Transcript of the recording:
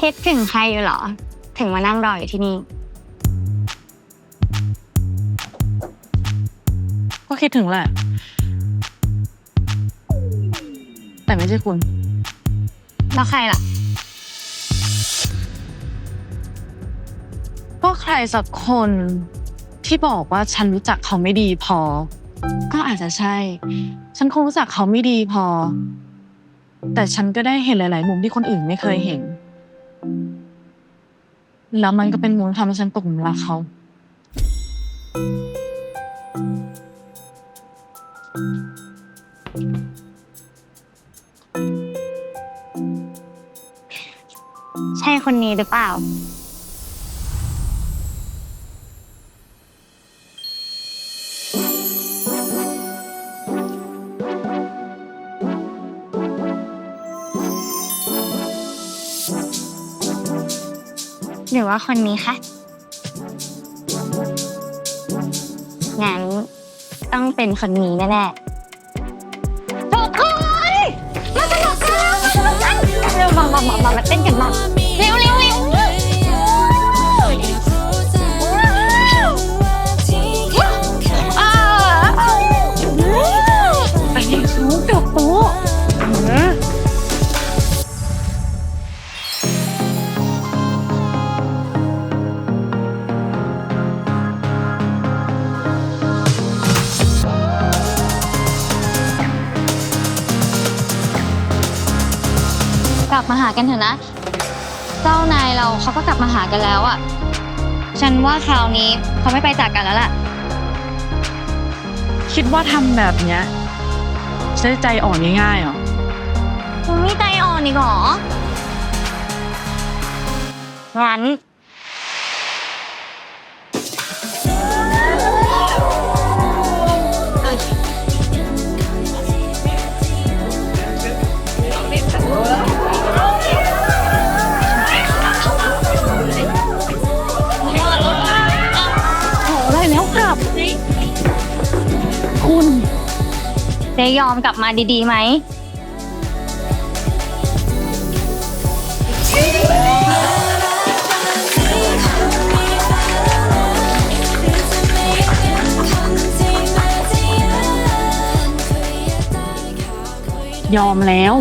คิดถึงใครอยู่เหรอ ถึงมานั่งรออยู่ที่นี่ ก็คิดถึงแหละ แต่ไม่ใช่คุณ แล้วใครล่ะ ก็ใครสักคนที่บอกว่าฉันรู้จักเขาไม่ดีพอ ก็อาจจะใช่ ฉันคงรู้จักเขาไม่ดีพอ แต่ฉันก็ได้เห็นหลาย ๆ มุมที่คนอื่นไม่เคยเห็น แล้วมันก็เป็นมูลทำให้ฉันตกหลุมรักเขา ใช่คนนี้หรือเปล่า หรือว่าคนนี้คะงั้นต้องเป็นคนนี้แน่ๆทุกคนมาสนุกกันมาสนุกกันเร็วมามามามามาเต้นกันมาเร็วเร็วเร็วอ่าไปยิงชูกับโต๊ะ ลับมาหากันเถอะนะ เจ้านายเราเขาก็กลับมาหากันแล้วอะ่ะ ฉันว่าคราวนี้เขาไม่ไปจากกันแล้วล่ะ คิดว่าทำแบบเนี้ยจะได้ใจอ่อนง่ายๆเหรอ คุณไม่ใจอ่อนอีกเหรองั้น แล้วกลับคุณได้ยอมกลับมาดีๆไหมยอมแล้ว